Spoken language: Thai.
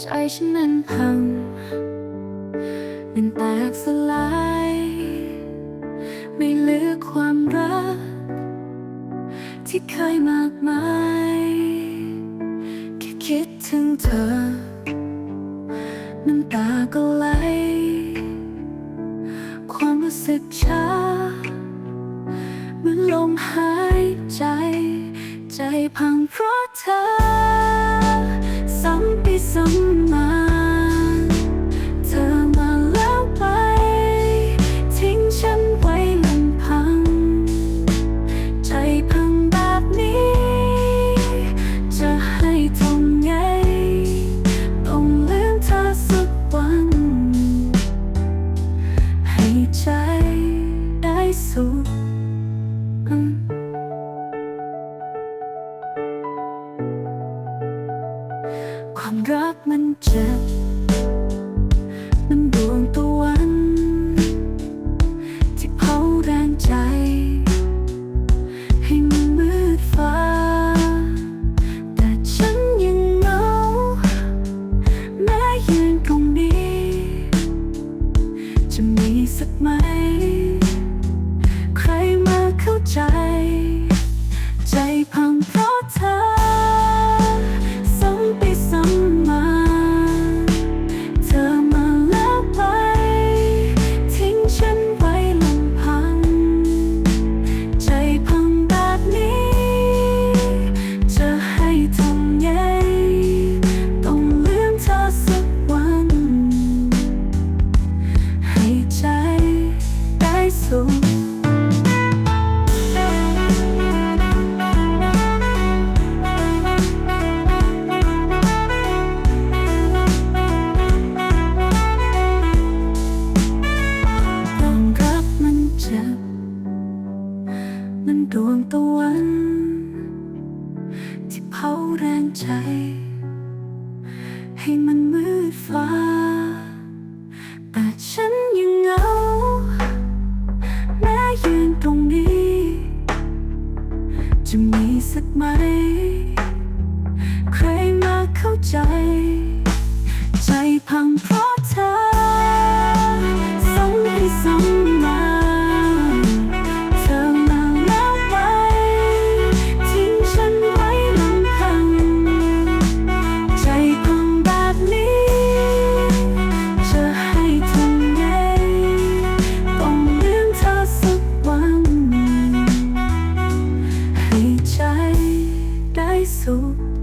ใจฉันนั้นพังมันแตกสลาย ไม่เหลือความรัก ที่เคยมากมายแค่คิดถึงเธอ น้ำตาก็ไหล ความรู้สึกช้าเหมือนลมหายใจ ใจพังเพราะเธอ ใจได้สุขความรักมันเจ็บ สักไหม ใครมาเข้าใจ ใจพังเพราะ สุขความรักมันเจ็บ มันดวงตะวัน ที่เผาแรงใจ ให้มัน aku